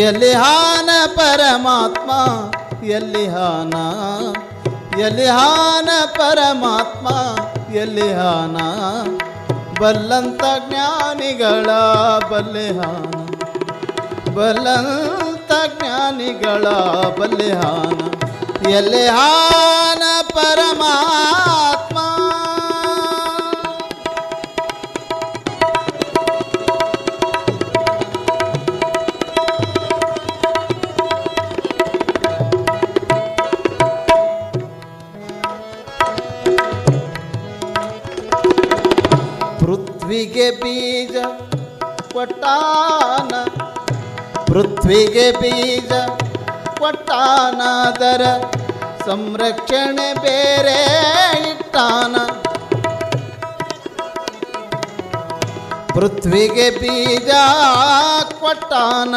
ಎಲ್ಲಿ ಹಾನ ಪರಮಾತ್ಮ ಎಲ್ಲಿ ಹಾನ ಎಲ್ಲಿ ಹಾನ ಪರಮಾತ್ಮ ಎಲ್ಲಿ ಹಾನ ಬಲ್ಲಂತ ಜ್ಞಾನಿಗಳ ಬಲ್ಲೆ ಹಾನ ಬಲ್ಲಂತ ಜ್ಞಾನಿಗಳ ಬಲ್ಲೆ ಹಾನ ಎಲ್ಲಿ ಪೃಥ್ವಿಗೆ ಬೀಜ ಕೊಟ್ಟಾನ ಪೃಥ್ವಿಗೆ ಬೀಜ ಕೊಟ್ಟಾನದರ ಸಂರಕ್ಷಣೆ ಬೇರೆ ಇಟ್ಟಾನ ಪೃಥ್ವಿಗೆ ಬೀಜ ಕೊಟ್ಟಾನ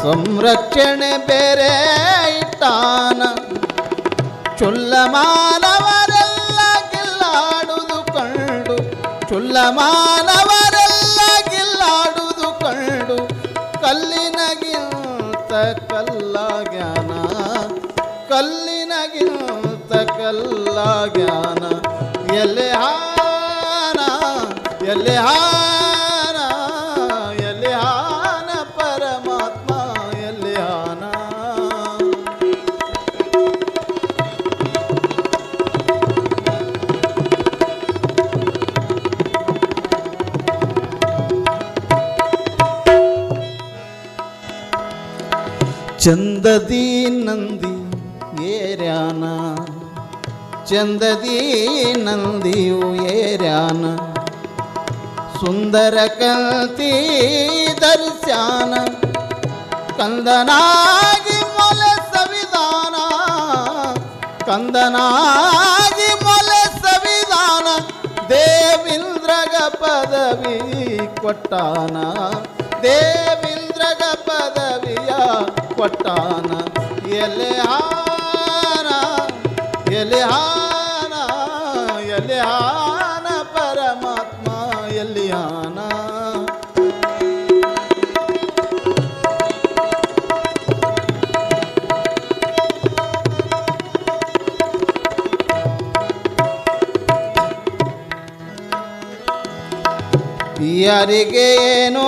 ಸಂರಕ್ಷಣೆ ಬೇರೆ ಇಟ್ಟಾನ ಚುಲ್ಲ ಮಾನವರೆಲ್ಲ ಚುಲ್ಲ ಮಾನವರೆಲ್ಲ ಗಿಲ್ಲಾಡುವುದು ಕಂಡು ಕಲ್ಲಿನಗಿಂತ ಕಲ್ಲ ಜ್ಞಾನ. ಕಲ್ಲಿನಗಿಂತ ಕಲ್ಲ ಜ್ಞಾನ. ಎಲ್ಲಿ ಹಾನ ಎಲ್ಲಿ ಹಾನ. ಚಂದದಿ ನಂದಿ ಏರ್ಯಾನ, ಚಂದದಿ ನಂದಿಯು ಏರ್ಯಾನ ಸುಂದರ ಕಂತಿ ದರ್ಶಾನ, ಕಂದನಾಗಿ ಮೊಲೆ ಸವಿಧಾನ ಕಂದನಾಗಿ ಮೊಲೆ ಸವಿಧಾನ ದೇವಿಂದ್ರಗ ಪದವಿ ಕೊಟ್ಟಾನ, ದೇವಿಂದ್ರಗ ಪದವಿಯ ಕೊಟ್ಟಾನ. ಎಲೆ ಹಾನ ಎಲೆ ಹಾನ ಎಲೆ ಹಾನ ಪರಮಾತ್ಮ ಎಲ್ಲಿ ಹಾನ. ಯಾರಿಗೆ ಏನೋ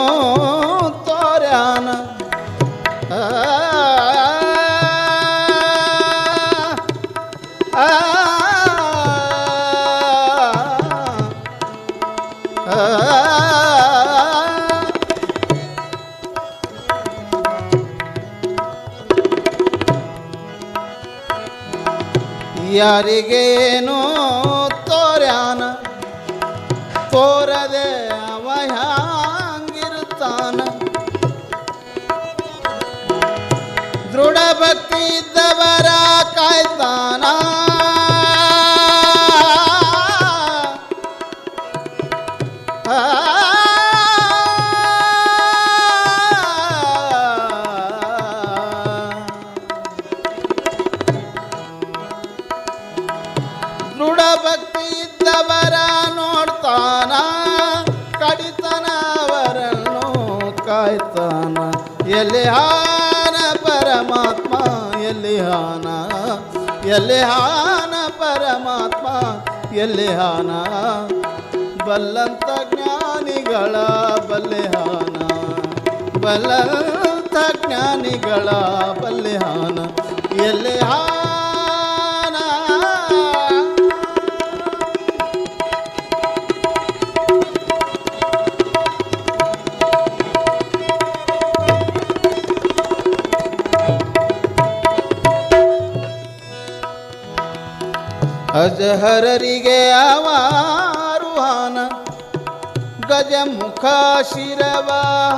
ಯಾರಿಗೇನೋ ತೋರ್ಯಾನ? ತೋರದೆ ಅವ ಹ್ಯಾಂಗಿರುತ್ತಾನ? ದೃಢ ಭಕ್ತಿ ಇದ್ದವರ ಕಾಯ್ತಾನ? ದೃಢ ಭಕ್ತಿ ಇದ್ದವರ ನೋಡ್ತಾನ, ಕಡಿತನವರನ್ನು ಕಾಯ್ತಾನ. ಎಲ್ಲಿ ಹಾನ ಪರಮಾತ್ಮ, ಎಲ್ಲಿ ಹಾನ ಎಲ್ಲಿ ಹಾನ ಪರಮಾತ್ಮ, ಎಲ್ಲಿ ಹಾನ ಬಲ್ಲಂತ ಜ್ಞಾನಿಗಳ ಬಲ್ಲೆಹಾನ. ಬಲ್ಲಂತ ಜ್ಞಾನಿಗಳ ಬಲ್ಲೆಹಾನ. ಎಲ್ಲಿ ಹಾನ ಅಜಹರರಿಗೆ ಅವಾರುಹಾನ ಗಜಮುಖ ಶಿರವ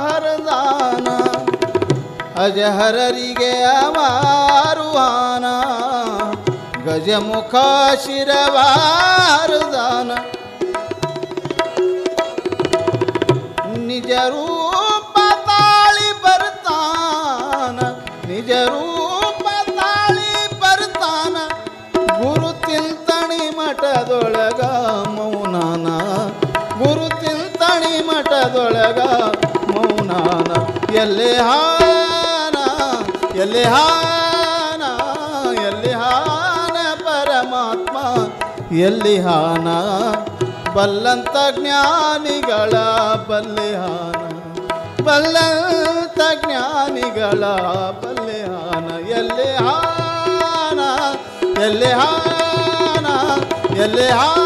ಹರದಾನ ಅಜಹರರಿಗೆ ಅವಾರುಹಾನ ಗಜಮುಖ ಶಿರವ ಹರದಾನ ನಿಜ ರೂಪ ತಾಳಿ ಬರ್ತಾನ, ನಿಜ ರೂಪ ಬರ್ತಾನ, ಗುರು ತಿಂತಣಿ ಮಠದೊಳಗ ಮಠದೊಳಗ ಮೌನಾನ. ಎಲ್ಲಿ ಹಾನ ಎಲ್ಲಿ ಹಾನ ಎಲ್ಲಿ ಹಾನ ಪರಮಾತ್ಮ, ಎಲ್ಲಿ ಹಾನ? ಬಲ್ಲಂತ ಜ್ಞಾನಿಗಳ ಬಲ್ಲೆಹಾನ ಬಲ್ಲಂತ ಜ್ಞಾನಿಗಳ ಬಲ್ಲೆಹಾನ ಎಲ್ಲಿ ಹಾನ ಎಲ್ಲಿ ಹಾನ ಎಲ್ಲಿ ಹಾನ?